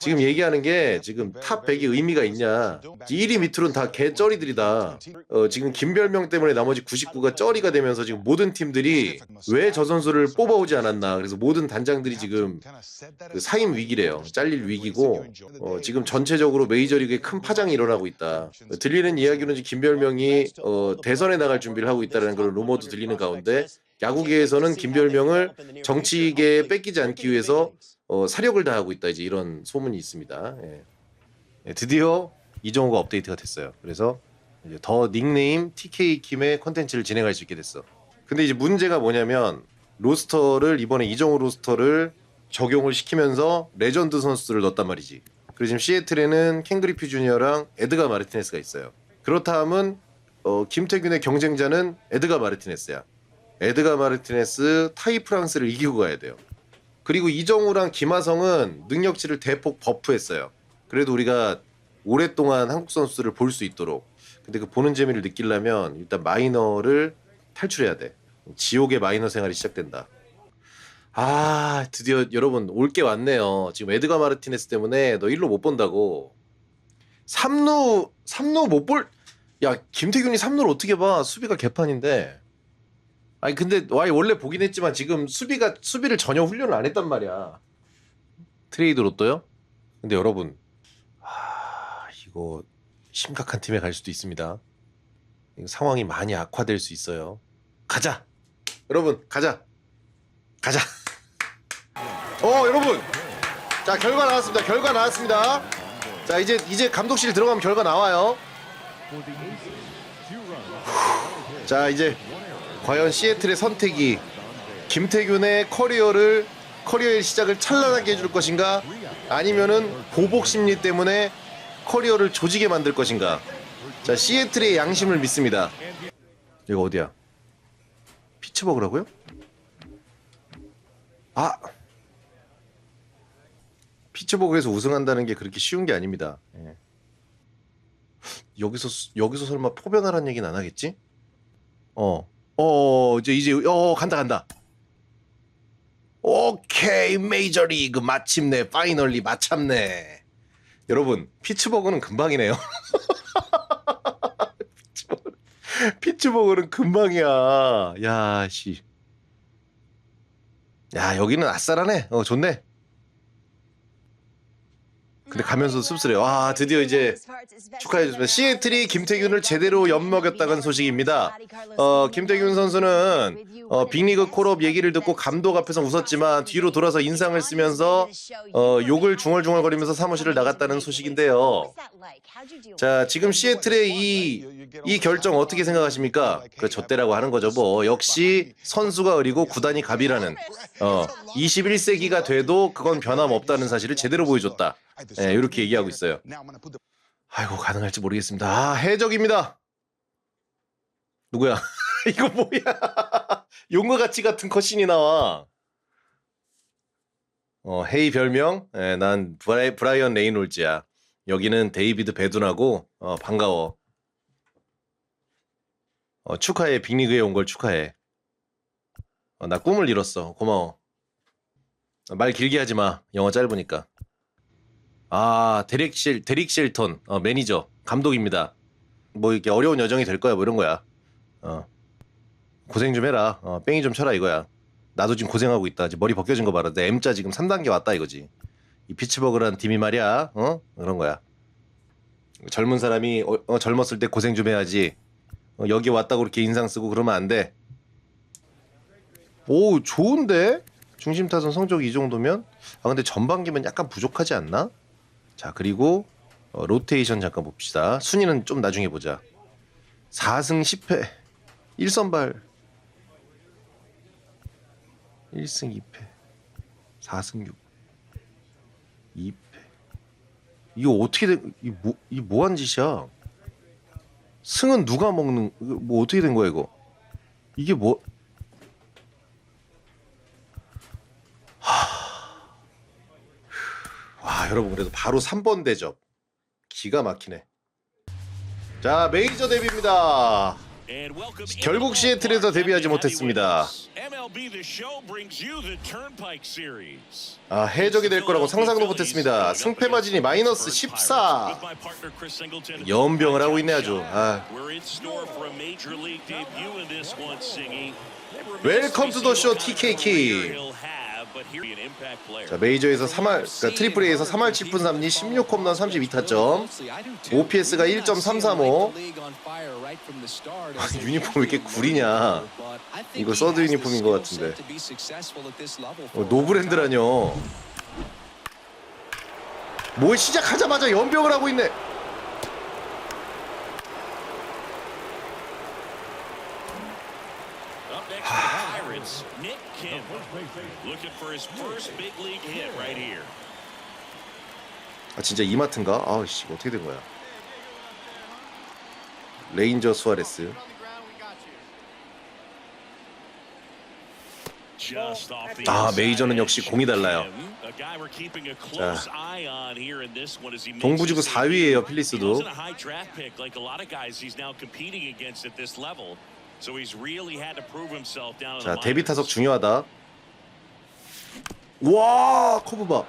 지금 얘기하는 게 지금 탑 100이 의미가 있냐? 1위 밑으로는 다 개쩌리들이다. 어, 지금 김별명 때문에 나머지 99가 쩌리가 되면서 지금 모든 팀들이 왜 저 선수를 뽑아오지 않았나? 그래서 모든 단장들이 지금 그 사임 위기래요. 잘릴 위기고 어, 지금 전체적으로 메이저리그에 큰 파장이 일어나고 있다. 어, 들리는 이야기로는 김별명이 어, 대선에 나갈 준비를 하고 있다는 그런 루머도 들리는 가운데 야구계에서는 김별명을 정치계에 뺏기지 않기 위해서 어, 사력을 다하고 있다 이제 이런 소문이 있습니다. 예. 예, 드디어 이정우가 업데이트가 됐어요. 그래서 이제 더 닉네임 TK 킴의 컨텐츠를 진행할 수 있게 됐어. 근데 이제 문제가 뭐냐면 로스터를 이번에 이정우 로스터를 적용을 시키면서 레전드 선수들을 넣었단 말이지. 그리고 지금 시애틀에는 켄 그리피 주니어랑 에드가 마르티네스가 있어요. 그렇다 하면 어, 김태균의 경쟁자는 에드가 마르티네스야. 에드가 마르티네스 타이 프랑스를 이기고 가야 돼요. 그리고 이정우랑 김하성은 능력치를 대폭 버프했어요. 그래도 우리가 오랫동안 한국 선수들을 볼수 있도록. 근데 그 보는 재미를 느끼려면 일단 마이너를 탈출해야 돼. 지옥의 마이너 생활이 시작된다. 아 드디어 여러분 올 게 왔네요. 지금 에드가 마르티네스 때문에 너 일로 못 본다고. 3루 3루 못 볼. 야 김태균이 3루를 어떻게 봐? 수비가 개판인데. 아니 근데 와이 원래 보긴 했지만 지금 수비가 수비를 전혀 훈련을 안 했단 말이야. 트레이드 로 또요? 근데 여러분 아 이거 심각한 팀에 갈 수도 있습니다. 이거 상황이 많이 악화될 수 있어요. 가자. 여러분 가자. 가자. 어 여러분 자 결과 나왔습니다. 결과 나왔습니다. 자 이제 이제 감독실 들어가면 결과 나와요. 자 이제 과연 시애틀의 선택이 김태균의 커리어를 커리어의 시작을 찬란하게 해줄 것인가? 아니면은 보복 심리 때문에 커리어를 조지게 만들 것인가? 자 시애틀의 양심을 믿습니다. 이거 어디야? 피츠버그라고요? 아! 피츠버그에서 우승한다는 게 그렇게 쉬운 게 아닙니다. 예. 여기서 여기서 설마 포변하라는 얘기는 안 하겠지? 어 어 이제 이제 어 간다 간다. 오케이 메이저 리그 마침내 파이널리 마참내. 여러분 피츠버그는 금방이네요. 피츠버그, 피츠버그는 금방이야. 야 씨. 야 여기는 아싸라네. 어 좋네. 근데 가면서 씁쓸해. 와 드디어 이제 축하해줬습니다. 시애틀이 김태균을 제대로 엿먹였다는 소식입니다. 어, 김태균 선수는 어, 빅리그 콜업 얘기를 듣고 감독 앞에서 웃었지만 뒤로 돌아서 인상을 쓰면서 어, 욕을 중얼중얼거리면서 사무실을 나갔다는 소식인데요. 자, 지금 시애틀의 이, 이 결정 어떻게 생각하십니까? 그 젖대라고 하는 거죠, 뭐. 역시 선수가 어리고 구단이 갑이라는, 어, 21세기가 돼도 그건 변함없다는 사실을 제대로 보여줬다. 예, 이렇게 얘기하고 있어요. 아이고, 가능할지 모르겠습니다. 아, 해적입니다. 누구야? 이거 뭐야? 용과 같이 같은 컷신이 나와. 어, 헤이 별명? 예, 난 브라이, 브라이언 레이놀즈야. 여기는 데이비드 베둔하고 어, 반가워. 어, 축하해. 빅리그에 온 걸 축하해. 어, 나 꿈을 이뤘어. 고마워. 어, 말 길게 하지 마. 영어 짧으니까. 아, 데릭 실 데릭 실턴 어, 매니저 감독입니다. 뭐 이렇게 어려운 여정이 될 거야. 뭐 이런 거야. 어. 고생 좀 해라. 어, 뺑이 좀 쳐라 이거야. 나도 지금 고생하고 있다. 지금 머리 벗겨진 거 봐라. 내 M자 지금 3단계 왔다 이거지. 이 피츠버그라는 팀이 말이야. 어? 그런 거야. 젊은 사람이 어, 어, 젊었을 때 고생 좀 해야지. 어, 여기 왔다고 그렇게 인상 쓰고 그러면 안 돼. 오, 좋은데? 중심 타선 성적이 이 정도면? 아, 근데 전반기면 약간 부족하지 않나? 자, 그리고 어, 로테이션 잠깐 봅시다. 순위는 좀 나중에 보자. 4승 10패. 1선발 1승 2패 4승 6 2패 이거 어떻게 된, 이 뭐, 이 뭐한 짓이야? 승은 누가 먹는, 뭐 어떻게 된 거야, 이거? 이게 뭐, 하... 와, 여러분, 그래도 바로 3번 대접. 기가 막히네. 자, 메이저 데뷔입니다. 결국 시애틀에서 데뷔하지 못했습니다. 아 해적이 될 거라고 상상도 못했습니다. 승패 마진이 마이너스 14. 연병을 하고 있네 아주. 아. 웰컴 투 더 쇼 TKK. 자 메이저에서 3할 그러니까 트리플 A에서 3할 7분 3리 16홈런 32타점. OPS가 1.335. 아, 유니폼 왜 이렇게 구리냐. 이거 서드 유니폼인 것 같은데. 어, 노브랜드라뇨. 뭘 시작하자마자 연병을 하고 있네. Pirates, Nick Kim. Looking for his first big league hit right here. 아 진짜 이마트인가? 아씨 어떻게 된 거야? 레인저 수아레스. Just off the 아, 메이저는 역시. 공이 달라요. Makes 동부지구 his debut. 4위예요 He 필리스도. wasn't a high draft pick like a lot of guys he's now competing against at this level. So he's really had to prove himself down in 자 the 데뷔 타석 minors. 중요하다. 와 커브 봐.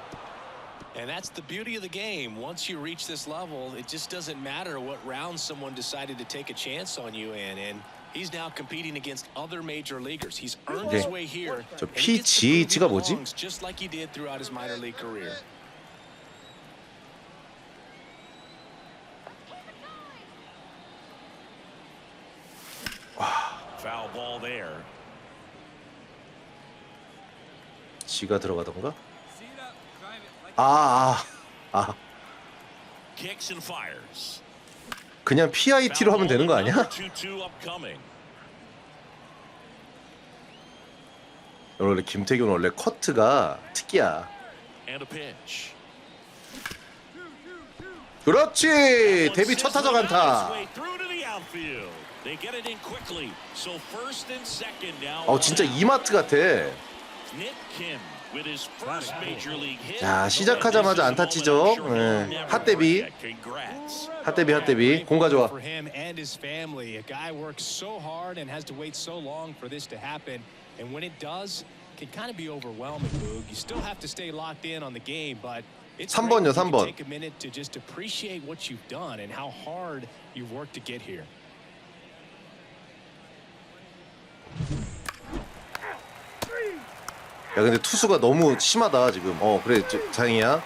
And that's the beauty of the game. Once you reach this level, it just doesn't matter what round someone decided to take a chance on you in. And he's now competing against other major leaguers. He's earned his 네. way here. 저 and he gets to prove he PGH가 뭐지? belongs Just like he did throughout his minor league career. 지가 들어가던가? 아, 아, 아 Kicks and fires. 그냥 PIT로 하면 되는 거 아니야? 2-2 upcoming. 원래 김태균 원래 커트가 특기야. And a pitch. 그렇지 데뷔 첫 타석 안타. They get it in quickly. So first and second now. 어 진짜 이마트 같아. 자, 시작하자마자 안타 치죠. 네. 핫데비 핫데비 공가 좋아. For him and his family, a guy works so hard and has to wait so long for this to happen. And when it does, it can kind of be overwhelming, Boog. You still have to stay locked in on the game, but it's 삼 great 번요, when you 삼 can 번. take a minute to just appreciate what you've done and how hard you've worked to get here. 야 근데 투수가 너무 심하다 지금. 어 그래 저, 다행이야. 야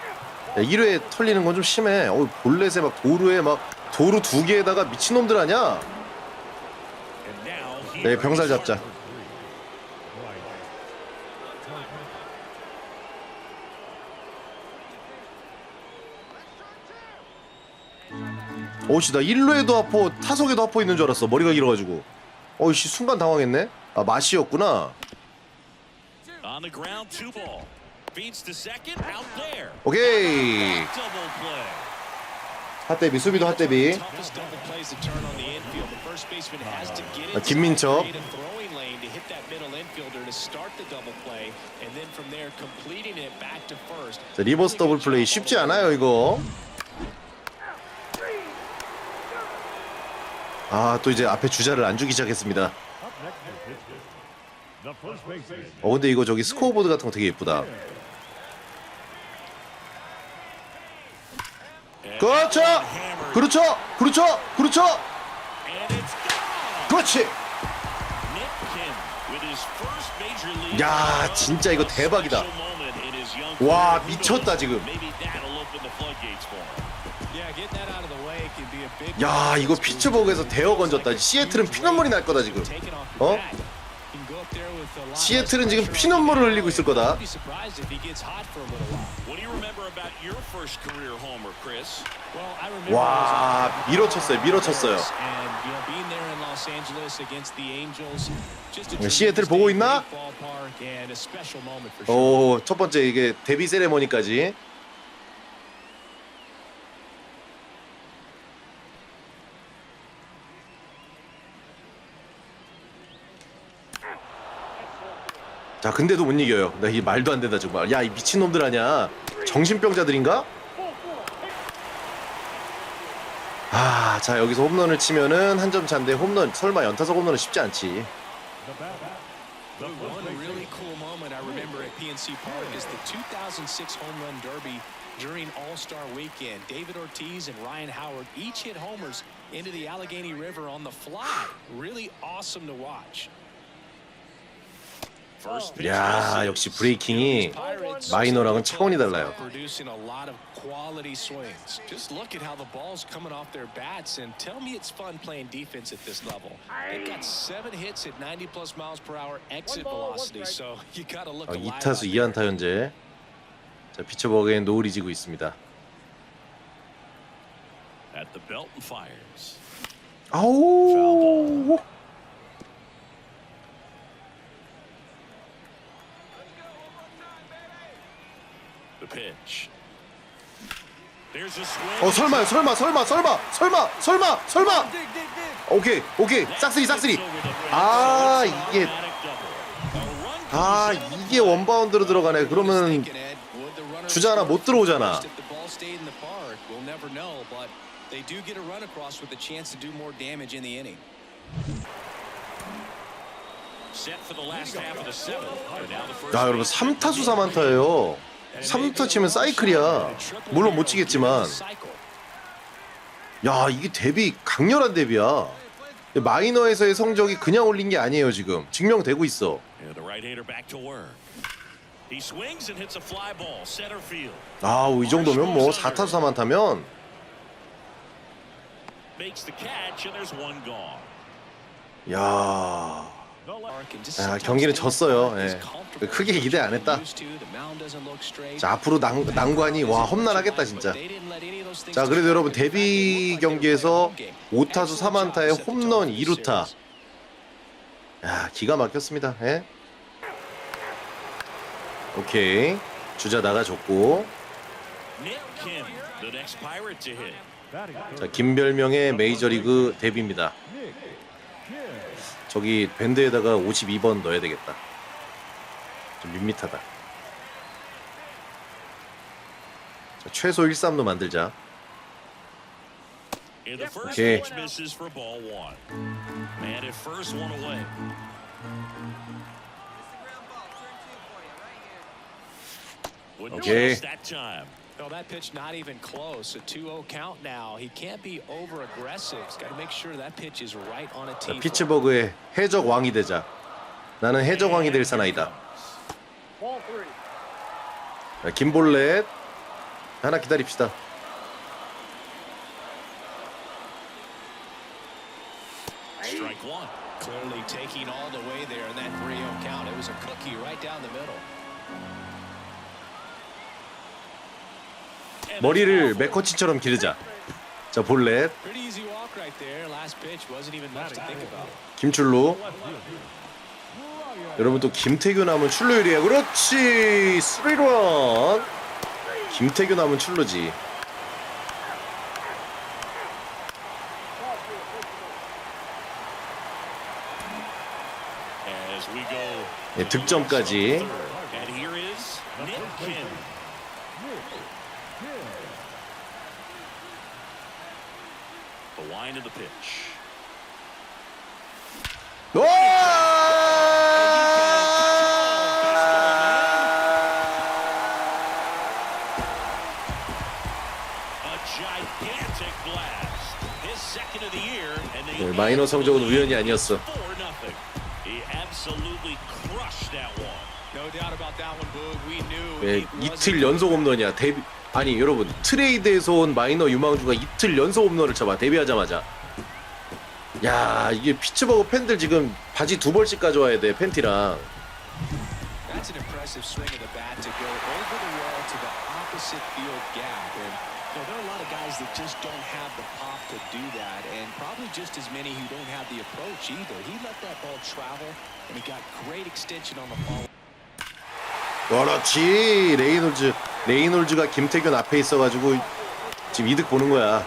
1회 털리는 건 좀 심해. 어 볼넷에 막 도루에 막 도루 두 개에다가 미친 놈들 아니야? And now 네 병살 잡자. 어씨 나 1루에도 아파 타석에도 아파 있는 줄 알았어 머리가 길어가지고 어이씨 순간 당황했네 아 맛이었구나. 오케이. 핫데비 수비도 핫데비 아, first. 자, 리버스 더블 플레이 쉽지 않아요 이거 아 또 이제 앞에 주자를 안 주기 시작했습니다 어 근데 이거 저기 스코어보드 같은 거 되게 예쁘다 그렇죠 그렇죠 그렇죠 그렇죠. 그렇지 야. 진짜 이거 대박이다. 와, 미쳤다? 지금. 야 이거 피츠버그에서 대어 건졌다 시애틀은 피눈물이 날 거다 지금 어? 시애틀은 지금. 피눈물을 흘리고 있을 거다 와 밀어쳤어요 밀어쳤어요 시애틀 보고 있나? 오첫 번째 이게 데뷔 세레머니까지 자 근데도 못 이겨요 나 이 말도 안 된다 정말 야 이 미친 놈들 아냐 정신병자들인가? 아, 자 여기서 홈런을 치면은 한 점 차인데 홈런 설마 연타석 홈런은 쉽지 않지. But one really cool moment I remember at PNC Park is the 2006 Home Run Derby during All-Star Weekend. David Ortiz and Ryan Howard each hit homers into the Allegheny River on the fly. Really awesome to watch. 야. 역시 브레이킹이 마이너랑은 차원이 달라요. Producing a lot of quality swings. Just look at how the ball's coming off their bats and tell me it's fun playing defense at this level. They've got seven hits at 90 plus miles per hour exit velocity, so you got to look 어, alive. 2타수 out there. 2안타 현재. 자 피처버그의 노을이 지고 있습니다. 아우. The pitch. There's a swing. 어 설마요 설마 설마 설마 설마 설마 설마. 오케이 오케이 싹쓸이 싹쓸이. 아 이게 아 이게 원바운드로 들어가네. 그러면 주자 하나 못 들어오잖아. If the ball stayed in the park, we'll never know, but they do get a run across with a chance to do more damage in the inning. Set for the last half of the seventh. And now the first 야 여러분 base. 3타수 4만타예요. 3타 치면 사이클이야. 물론 못 치겠지만. 야 이게 데뷔 강렬한 데뷔야. 마이너에서의 성적이 그냥 올린 게 아니에요 지금. 증명되고 있어. Field. 아이 정도면 뭐 4타수 4만타면 Makes the catch and there's one gone. 야. 야, 아, 경기는 졌어요. 예. 크게 기대 안 했다. 자 앞으로 난, 난관이 와 험난하겠다 진짜. 자 그래도 여러분 데뷔 경기에서 5타수 3안타에 홈런 2루타. 야 기가 막혔습니다. 예? 오케이 주자 나가줬고. 자 김별명의 메이저리그 데뷔입니다. 저기 밴드에다가 52번 넣어야 되겠다. 좀 밋밋하다. 자, 최소 1-3로 만들자. Pitch misses No, that pitch not even close. A 2-0 count now. He can't be over aggressive. He's got to make sure that pitch is right on a 자, tee. 피츠버그의 해적 왕이 되자. 나는 해적 왕이 될 사나이다. 자, 김볼렛 하나 기다립시다. Strike one. Clearly taking all the way there in that 3-0 count. It was a cookie right down the middle. And 머리를 맥커치처럼 기르자. 자 about. 김출루. 여러분 또 김태균 하면 출루율이야. 그렇지. 3런. 김태균 하면 출루지. 예, 득점까지. And here is Nick Kim. The line of the pitch. A gigantic blast. His second of the year, and they 네, 마이너 성적은 우연이 아니었어. 4-0. He absolutely crushed that one. No doubt about that one, Boog. We knew 예, it wasn't 이틀 연속 홈런이야. 데뷔 아니 여러분 트레이드에서 온 마이너 유망주가 이틀 연속 홈런을 쳐봐 데뷔하자마자. 야 이게 피츠버그 팬들 지금 바지 두 벌씩 가져와야 돼 팬티랑. That's an impressive swing of the bat to go over the wall to the opposite field gap. And you know, there are a lot of guys that just don't have the pop to do that, and probably just as many who don't have the approach either. He let that ball travel, and he got great extension on the ball. 그렇지 레이놀즈 레이놀즈가 김태균 앞에 있어가지고 지금 이득 보는 거야.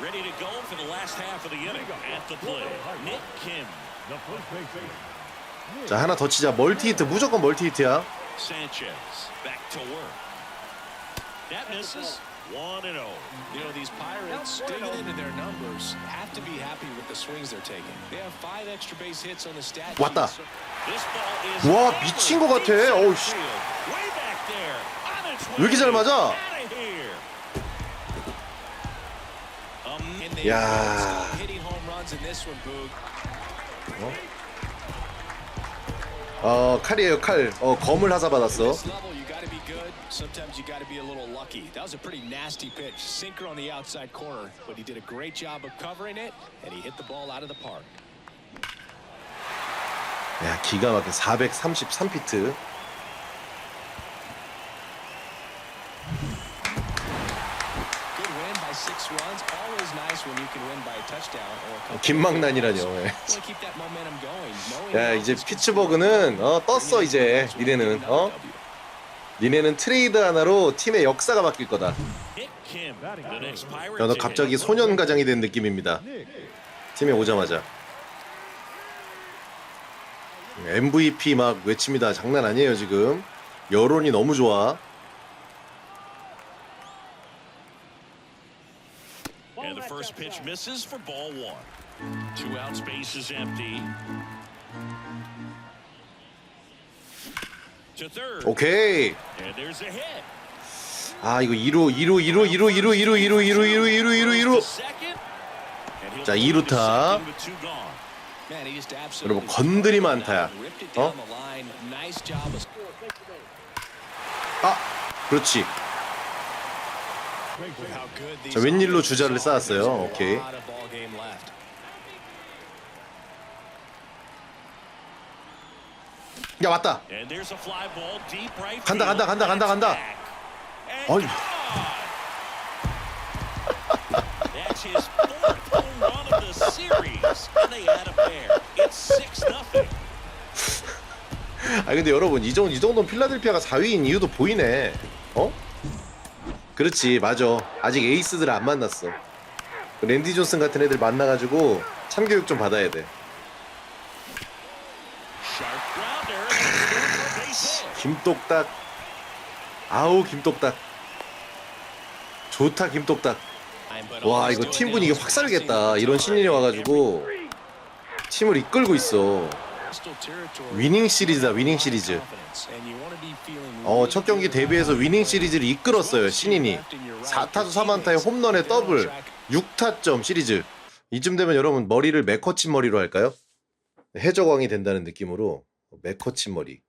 Ready to go for the last half of the inning. At the plate, Nick Kim. 자 하나 더 치자 멀티 히트 무조건 멀티 히트야. Sanchez back to work. That misses. One and oh. You know, these Pirates, digging into their numbers, have to be happy with the swings they're taking. They have five extra base hits on the stat 왔다. 와, 미친 것 같아. 어우, 씨. field. Way back there. On its 왜 이렇게 잘. 맞아? Um, 야. Boog. 어 칼이에요 칼. 어 검을 하사 받았어. 야 기가 막혀 433피트. 김망난이라뇨. 예. 야 이제 피츠버그는 어 떴어 이제 니네는 어 니네는 트레이드 하나로 팀의 역사가 바뀔 거다. 야, 너 to 갑자기. 소년 가장이 된 느낌입니다. 팀에 오자마자. MVP 막 외칩니다. 장난 아니에요 지금. 여론이 너무 좋아. And the first pitch misses for ball one. Two outs, base is empty. To third. 오케이. And there's a hit. 아 이거 2루 2루 2루 2루 2루 2루 2루 2루 2루 2루 2루 2루. Second. And he'll 자, move 2루 to 타. second with two gone. Man, he just absolutely 여러분 건드리면 안타야. 어? 아 그렇지. 자, 웬일로 주자를. 쌓았어요. 오케이. 야 왔다. 간다. 간다, 간다, 간다, 간다. 어이. gone. That's his fourth home run of the series. And they add a pair. It's 6 nothing. 아 근데 여러분 이 정도 이 정도는 필라델피아가 4위인 이유도 보이네. 어? 그렇지 맞아. 아직 에이스들 안 만났어. 그 랜디 존슨 같은 애들 만나가지고 참교육 좀 받아야 돼. 김똑딱. 아우 김똑딱. 좋다 김똑딱. 와 이거 팀 분위기 확 살겠다. 이런 신인이 와가지고 팀을 이끌고 있어. 위닝 시리즈다 위닝 시리즈. 어, 첫 경기 데뷔해서 위닝 시리즈를 이끌었어요, 신인이. 4타수 3안타에 홈런에 더블, 6타점 시리즈. 이쯤 되면 여러분 머리를 맥커친 머리로 할까요? 해적왕이 된다는 느낌으로 맥커친 머리.